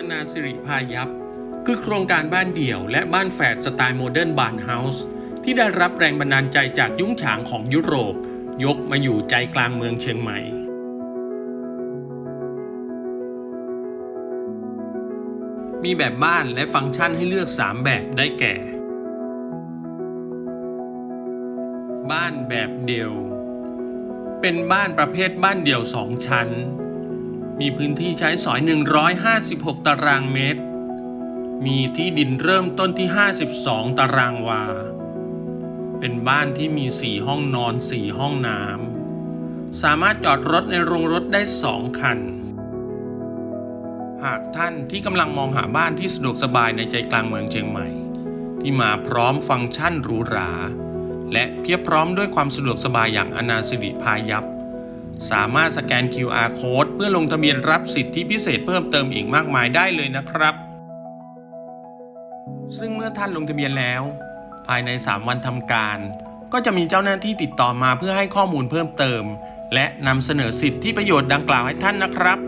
อนาสิริพายัพคือโครงการบ้านเดี่ยวและบ้านแฝดสไตล์โมเดิร์นบานเฮาส์ที่ได้รับแรงบันดาลใจจากยุ้งฉางของยุโรป ยกมาอยู่ใจกลางเมืองเชียงใหม่มีแบบบ้านและฟังก์ชันให้เลือก 3 แบบได้แก่ บ้านแบบเดี่ยว เป็นบ้านประเภทบ้านเดี่ยว 2 ชั้น มีพื้นที่ใช้สอย 156 ตารางเมตร มีที่ดินเริ่มต้นที่ 52 ตารางวา เป็นบ้านที่มี 4 ห้องนอน 4 ห้องน้ำ สามารถจอดรถในโรงรถได้ 2 คัน หากท่านที่กำลังมองหาบ้านที่สะดวกสบายในใจกลางเมืองเชียงใหม่ ที่มาพร้อมฟังก์ชันหรูหรา และเพียบพร้อมด้วยความสะดวกสบายอย่างอนาสิริพายัพ สามารถสแกน QR code เพื่อลงทะเบียนรับสิทธิพิเศษเพิ่มเติมอีกมากมายได้เลยนะครับ ซึ่งเมื่อท่านลงทะเบียนแล้ว ภายใน 3 วันทำการ ก็จะมีเจ้าหน้าที่ติดต่อมาเพื่อให้ข้อมูลเพิ่มเติม และนำเสนอสิทธิประโยชน์ดังกล่าวให้ท่านนะครับ